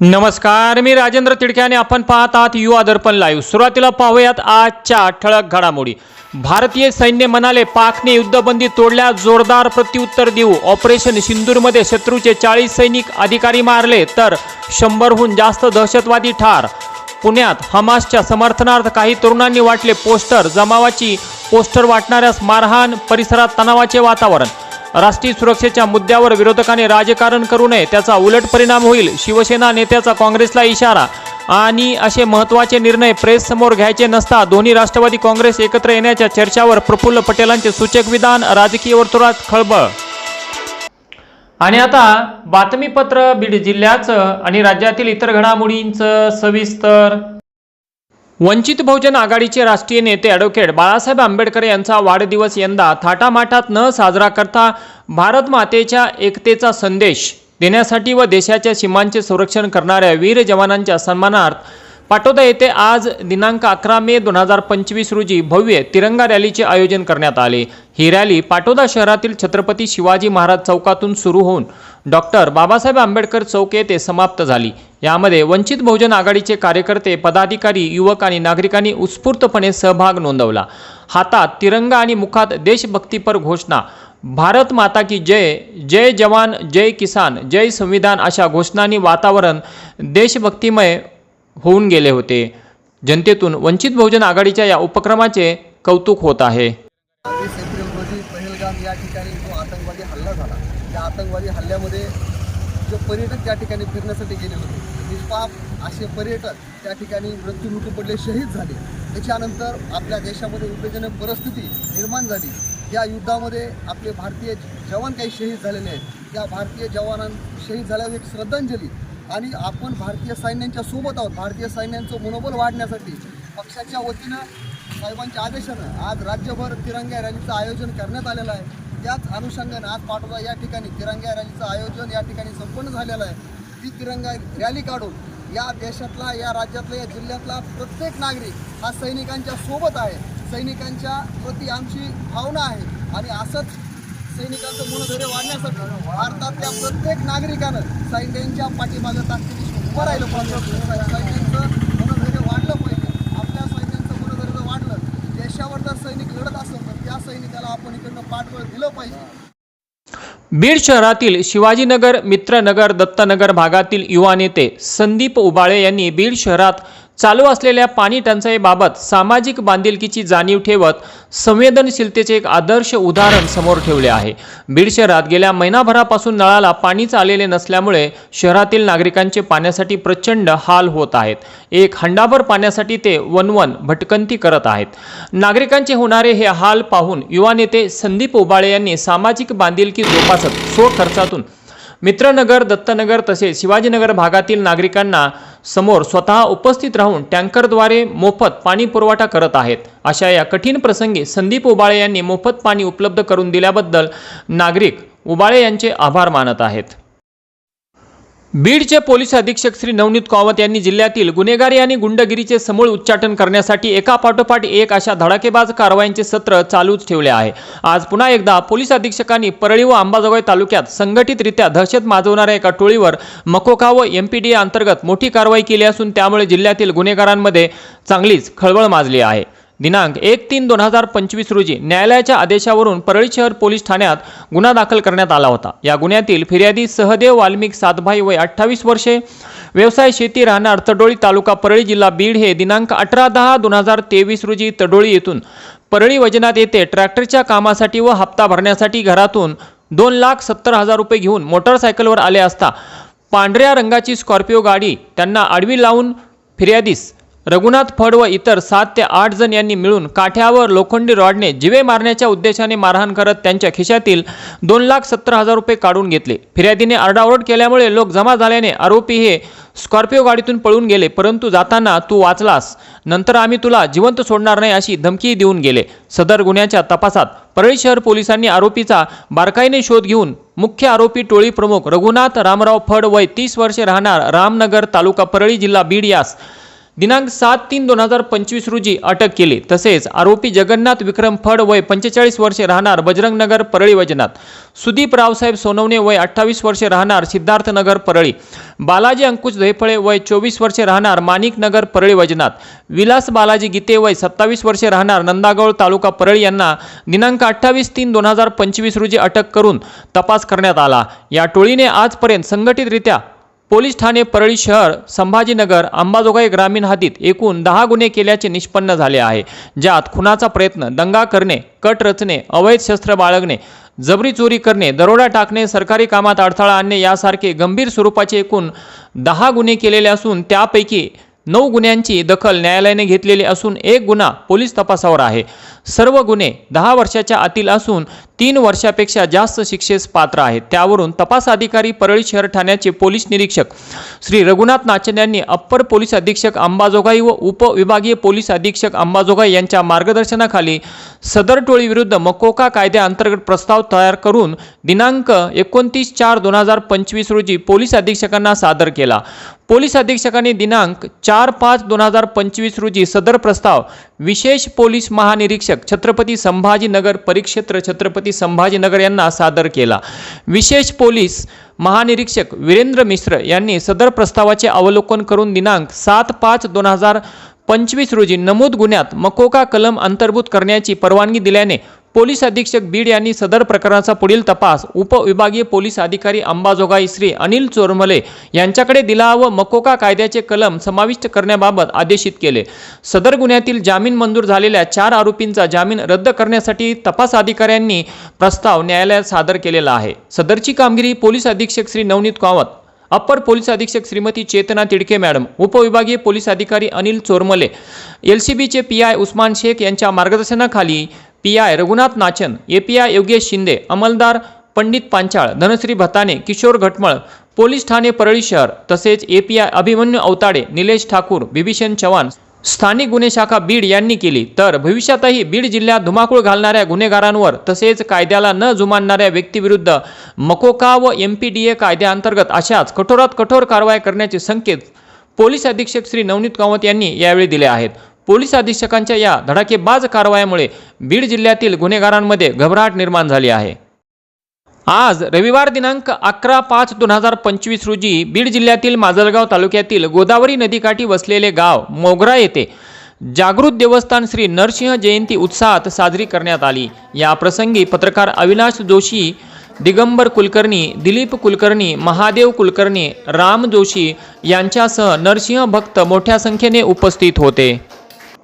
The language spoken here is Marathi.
नमस्कार मी राजेंद्र तिडक्याने आपण पाहत आहात युवा दर्पण लाईव्ह सुरुवातीला पाहूयात आजच्या ठळक घडामोडी. भारतीय सैन्य म्हणाले पाकने युद्धबंदी तोडल्या जोरदार प्रत्युत्तर देऊ. ऑपरेशन सिंदूरमध्ये शत्रूचे चाळीस सैनिक अधिकारी मारले तर शंभरहून जास्त दहशतवादी ठार. पुण्यात हमासच्या समर्थनार्थ काही तरुणांनी वाटले पोस्टर. जमावाची पोस्टर वाटणाऱ्यास मारहाण परिसरात तणावाचे वातावरण. राष्ट्रीय सुरक्षेच्या मुद्द्यावर विरोधकांनी राजकारण करू नये त्याचा उलट परिणाम होईल. शिवसेना नेत्याचा काँग्रेसला इशारा. आणि असे महत्त्वाचे निर्णय प्रेस समोर घ्यायचे नसता दोन्ही राष्ट्रवादी काँग्रेस एकत्र येण्याच्या चर्चावर प्रफुल्ल पटेलांचे सूचक विधान राजकीय वर्तुळात खळबळ. आणि आता बातमीपत्र बीड जिल्ह्याचं आणि राज्यातील इतर घडामोडींचं सविस्तर वंचित बहुजन आघाडीचे राष्ट्रीय नेते ॲडव्होकेट बाळासाहेब आंबेडकर यांचा वाढदिवस यंदा थाटामाटात न साजरा करता भारत मातेच्या एकतेचा संदेश देण्यासाठी व देशाच्या सीमांचे संरक्षण करणाऱ्या वीर जवानांच्या सन्मानार्थ पाटोदा येथे आज दिनांक अकरा मे दोन हजार पंचवीस रोजी भव्य तिरंगा रॅलीचे आयोजन करण्यात आले. ही रॅली पाटोदा शहरातील छत्रपती शिवाजी महाराज चौकातून सुरू होऊन डॉक्टर बाबासाहेब आंबेडकर चौक येथे समाप्त झाली. यामध्ये वंचित बहुजन आघाडीचे कार्यकर्ते पदाधिकारी युवक आणि नागरिकांनी उत्स्फूर्तपणे सहभाग नोंदवला. हातात तिरंगा आणि मुखात देशभक्तीपर घोषणा. भारत माता की जय जय जवान जय किसान जय संविधान अशा घोषणांनी वातावरण देशभक्तिमय होऊन गेले होते. जनतेतून वंचित बहुजन आघाडीच्या या उपक्रमाचे कौतुक होत आहे. एप्रिल रोजी या ठिकाणी जो आतंकवादी हल्ला झाला त्या आतंकवादी हल्ल्यामध्ये जे पर्यटक त्या ठिकाणी फिरण्यासाठी गेले होते. निष्पाप असे पर्यटक त्या ठिकाणी मृत्यूमुखी पडले शहीद झाले. त्याच्यानंतर आपल्या देशामध्ये उद्वेजनक परिस्थिती निर्माण झाली. या युद्धामध्ये आपले भारतीय जवान काही शहीद झालेले आहेत. त्या भारतीय जवानां शहीद झाल्यावर एक श्रद्धांजली आणि आपण भारतीय सैन्यांच्या सोबत आहोत. भारतीय सैन्यांचं मनोबल वाढण्यासाठी पक्षाच्या वतीनं साहेबांच्या आदेशानं आज राज्यभर तिरंगा रॅलीचं आयोजन करण्यात आलेलं आहे. त्याच अनुषंगाने आज पाटोदा या ठिकाणी तिरंगा रॅलीचं आयोजन या ठिकाणी संपन्न झालेलं आहे. ती तिरंगा रॅली काढून या देशातला या राज्यातला या जिल्ह्यातला प्रत्येक नागरिक हा सैनिकांच्या सोबत आहे. सैनिकांच्या प्रती आमची भावना आहे आणि असंच सैनिकांचं मनोधैर्य वाढण्यासाठी भारतातल्या प्रत्येक नागरिकानं सैन्यांच्या पाठीमागं ताकदीशी उभं राहिलं पाहिजे. सैन्य मनोधैर्य वाढलं पाहिजे आपल्या सैन्यांचं मनोधैर्य जर वाढलं देशावर जर सैनिक लढत असेल तर त्या सैनिकाला आपण इकडनं पाठबळ दिलं पाहिजे. बीड शहरातील शिवाजीनगर मित्रनगर दत्तनगर भागातील युवा नेते संदीप उबाळे यांनी बीड शहरात चालू असलेल्या पाणी टंचाईबाबत सामाजिक बांधिलकीची जाणीव ठेवत संवेदनशीलतेचे एक आदर्श उदाहरण समोर ठेवले आहे. बीड शहरात गेल्या महिनाभरापासून नळाला पाणीच आलेले नसल्यामुळे शहरातील नागरिकांचे पाण्यासाठी प्रचंड हाल होत आहेत. एक हंडाभर पाण्यासाठी ते वनवन भटकंती करत आहेत. नागरिकांचे होणारे हे हाल पाहून युवा नेते संदीप उबाळे यांनी सामाजिक बांधिलकी जोपासत स्वखर्चातून मित्रनगर दत्तनगर तसेच शिवाजीनगर भागातील नागरिकांना समोर स्वतः उपस्थित राहून टँकरद्वारे मोफत पाणी पुरवठा करत आहेत. अशा या कठीण प्रसंगी संदीप उबाळे यांनी मोफत पाणी उपलब्ध करून दिल्याबद्दल नागरिक उबाळे यांचे आभार मानत आहेत. बीडचे पोलीस अधीक्षक श्री नवनीत कावत यांनी जिल्ह्यातील गुन्हेगारी आणि गुंडगिरीचे समूळ उच्चाटन करण्यासाठी एका पाठोपाठ एक अशा धडाकेबाज कारवायांचे सत्र चालूच ठेवले आहे. आज पुन्हा एकदा पोलीस अधीक्षकांनी परळी व अंबाजोगाई तालुक्यात संघटितरित्या दहशत माजवणाऱ्या एका टोळीवर मकोका व एमपीडीए अंतर्गत मोठी कारवाई केली असून त्यामुळे जिल्ह्यातील गुन्हेगारांमध्ये चांगलीच खळबळ माजली आहे. दिनांक एक तीन दोन हजार पंचवीस रोजी न्यायालयाच्या आदेशावरून परळी शहर पोलीस ठाण्यात गुन्हा दाखल करण्यात आला होता. या गुन्ह्यातील फिर्यादी सहदेव वाल्मिक सातभाई वय अठ्ठावीस वर्षे व्यवसाय शेती राहणार तडोळी तालुका परळी जिल्हा बीड हे दिनांक अठरा दहा दोन हजार तेवीस रोजी तडोळी येथून परळी वजनात येथे ट्रॅक्टरच्या कामासाठी व हप्ता भरण्यासाठी घरातून दोन लाख सत्तर हजार रुपये घेऊन मोटरसायकलवर आले असता पांढऱ्या रंगाची स्कॉर्पिओ गाडी त्यांना आडवी लावून फिर्यादीस रघुनाथ फड व इतर सात ते आठ जण यांनी मिळून काठ्यावर लोखंडी रॉडने जिवे मारण्याच्या उद्देशाने मारहाण करत त्यांच्या खिशातील दोन लाख सत्तर हजार रुपये काढून घेतले. फिर्यादीने आरडाओरड केल्यामुळे लोक जमा झाल्याने आरोपी हे स्कॉर्पिओ गाडीतून पळून गेले परंतु जाताना तू वाचलास. नंतर आम्ही तुला जिवंत सोडणार नाही अशी धमकी देऊन गेले. सदर गुन्ह्याच्या तपासात परळी शहर पोलिसांनी आरोपीचा बारकाईने शोध घेऊन मुख्य आरोपी टोळी प्रमुख रघुनाथ रामराव फड वय तीस वर्षे राहणार रामनगर तालुका परळी जिल्हा बीड यास दिनांक सात तीन दोन हजार पंचवीस रोजी अटक केली. तसेच आरोपी जगन्नाथ विक्रम फड वय पंचेचाळीस वर्षे राहणार बजरंगनगर परळी वैजनाथ सुदीप रावसाहेब सोनवणे वय अठ्ठावीस वर्षे राहणार सिद्धार्थनगर परळी. बालाजी अंकुश धैफळे वय चोवीस वर्षे राहणार माणिकनगर परळी वैजनाथ विलास बालाजी गीते वय सत्तावीस वर्षे राहणार नंदागौळ तालुका परळी यांना दिनांक अठ्ठावीस तीन दोन हजार पंचवीस रोजी अटक करून तपास करण्यात आला. या टोळीने आजपर्यंत संघटितरित्या पोलीस ठाणे परळी शहर संभाजीनगर अंबाजोगाई ग्रामीण हद्दीत एकूण दहा गुन्हे केल्याचे निष्पन्न झाले आहे ज्यात खुनाचा प्रयत्न दंगा करणे कट रचणे अवैध शस्त्र बाळगणे जबरी चोरी करणे दरोडा टाकणे सरकारी कामात अडथळा आणणे यासारखे गंभीर स्वरूपाचे एकूण दहा गुन्हे केलेले असून त्यापैकी नऊ गुन्ह्यांची दखल न्यायालयाने घेतलेली असून एक गुन्हा पोलीस तपासावर आहे. सर्व गुन्हे दहा वर्षाच्या आतील असून तीन वर्षापेक्षा जास्त शिक्षेस पात्र आहेत. त्यावरून तपास अधिकारी परळी शहर ठाण्याचे पोलीस निरीक्षक श्री रघुनाथ नाचन यांनी अप्पर पोलीस अधीक्षक अंबाजोगाई व उपविभागीय पोलीस अधीक्षक अंबाजोगाई यांच्या मार्गदर्शनाखाली सदर टोळीविरुद्ध मकोका कायद्याअंतर्गत प्रस्ताव तयार करून दिनांक एकोणतीस चार दोन हजार पंचवीस रोजी पोलीस अधीक्षकांना सादर केला. पोलीस अधीक्षकांनी दिनांक चार पाच दोन हजार पंचवीस रोजी सदर प्रस्ताव विशेष पोलीस महानिरीक्षक छत्रपती संभाजीनगर परिक्षेत्र छत्रपती संभाजीनगर यांना सादर केला. विशेष पोलीस महानिरीक्षक वीरेंद्र मिश्र यांनी सदर प्रस्तावाचे अवलोकन करून दिनांक सात पाच दोन हजार पंचवीस रोजी नमूद गुन्ह्यात मकोका कलम अंतर्भूत करण्याची परवानगी दिल्याने पोलीस अधीक्षक बीड यांनी सदर प्रकरणाचा पुढील तपास उपविभागीय पोलीस अधिकारी अंबाजोगाई श्री अनिल चोरमले यांच्याकडे दिला व मकोका कायद्याचे कलम समाविष्ट करण्याबाबत आदेशित केले. सदर गुन्ह्यातील जामीन मंजूर झालेल्या चार आरोपींचा जामीन रद्द करण्यासाठी तपास अधिकाऱ्यांनी प्रस्ताव न्यायालयात सादर केलेला आहे. सदरची कामगिरी पोलीस अधीक्षक श्री नवनीत कावत अप्पर पोलीस अधीक्षक श्रीमती चेतना तिडके मॅडम उपविभागीय पोलीस अधिकारी अनिल चोरमले एल सी बीचे पी आय उस्मान शेख यांच्या मार्गदर्शनाखाली P I Raghunath Nachan A P I Yogesh Shinde अंमलदार Pandit Panchal Dhanashree Bhatane Kishor Ghatmal police ठाणे परळी शहर तसेच A P I Abhimanyu Awtade Nilesh Thakur Bibhishan Chavan स्थानिक गुन्हे शाखा बीड यांनी केली. तर भविष्यातही बीड जिल्ह्यात धुमाकूळ घालणाऱ्या गुन्हेगारांवर तसेच कायद्याला न जुमानणाऱ्या व्यक्तीविरुद्ध मकोका व एम पी डी ए कायद्याअंतर्गत अशाच कठोरात कठोर कारवाई करण्याचे संकेत पोलीस अधीक्षक श्री नवनीत कामत यांनी यावेळी दिले आहेत. पोलीस अधीक्षकांच्या या धडाकेबाज कारवायामुळे बीड जिल्ह्यातील गुन्हेगारांमध्ये घबराट निर्माण झाली आहे. आज रविवार दिनांक अकरा पाच दोन हजार पंचवीस रोजी बीड जिल्ह्यातील माजलगाव तालुक्यातील गोदावरी नदीकाठी वसलेले गाव मोगरा येथे जागृत देवस्थान श्री नरसिंह जयंती उत्साहात साजरी करण्यात आली. या प्रसंगी पत्रकार अविनाश जोशी दिगंबर कुलकर्णी दिलीप कुलकर्णी महादेव कुलकर्णी राम जोशी यांच्यासह नरसिंह भक्त मोठ्या संख्येने उपस्थित होते.